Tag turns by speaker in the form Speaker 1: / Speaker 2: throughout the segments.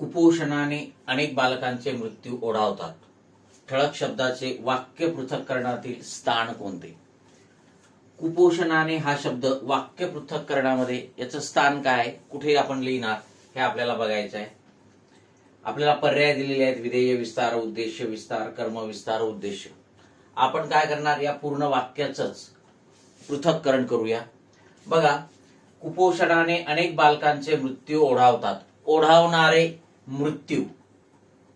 Speaker 1: कुपोषणाने अनेक बालकांचे मृत्यू ओढावतात. ठळक शब्दाचे वाक्य पृथक्करणातील स्थान कोणते? कुपोषणाने हा शब्द वाक्य पृथक्करणामध्ये याचं स्थान काय? आहे? कुठे आपण लिहिणार? हे आपल्याला बघायचं आहे. आपल्याला पर्याय दिलेले आहेत. विधेय विस्तार उद्देश विस्तार कर्म विस्तार उद्देश. आपण काय करणार? या पूर्ण वाक्याचंच पृथक्करण करूया. बघा कुपोषणाने अनेक बालकांचे मृत्यू ओढावतात. ओढावणारे मृत्यू.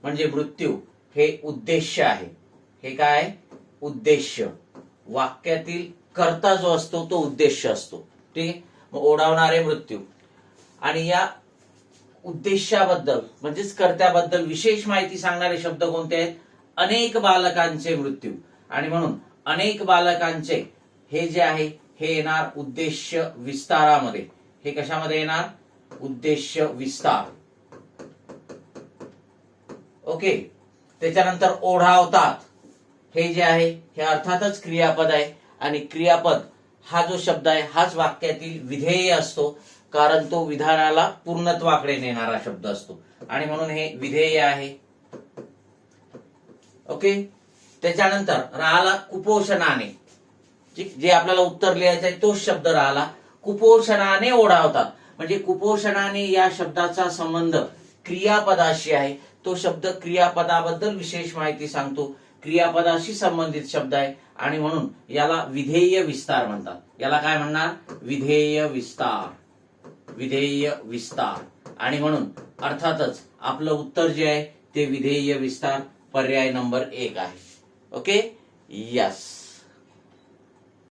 Speaker 1: म्हणजे मृत्यू हे उद्देश आहे. हे काय? उद्देश वाक्यातील कर्ता जो असतो तो उद्देश असतो. ठीक आहे? ओढावणारे मृत्यू. आणि या उद्देशाबद्दल म्हणजेच कर्त्याबद्दल विशेष माहिती सांगणारे शब्द कोणते आहेत? अनेक बालकांचे मृत्यू. आणि म्हणून अनेक बालकांचे हे जे आहे हे येणार उद्देश विस्तारामध्ये. हे कशामध्ये येणार? उद्देश विस्तार. ओके. त्याच्यानंतर ओढावतात हे जे आहे हे अर्थातच क्रियापद आहे. आणि क्रियापद हा जो शब्द आहे हाच वाक्यातील विधेय असतो. कारण तो विधानाला पूर्णत्वाकडे नेणारा शब्द असतो. आणि म्हणून हे विधेय आहे. ओके? त्याच्यानंतर राहिला कुपोषणाने. जे आपल्याला उत्तर लिहायचं आहे तोच शब्द राहिला कुपोषणाने ओढावतात म्हणजे कुपोषणाने या शब्दाचा संबंध क्रियापदाशी आहे. तो शब्द क्रियापदाबद्दल विशेष माहिती सांगतो. क्रियापदाशी संबंधित शब्द आहे. आणि म्हणून याला विधेय विस्तार म्हणतात. याला काय म्हणणार? विधेय विस्तार. विधेय विस्तार. आणि म्हणून अर्थातच आपलं उत्तर जे आहे ते विधेय विस्तार. पर्याय नंबर एक आहे. ओके? यस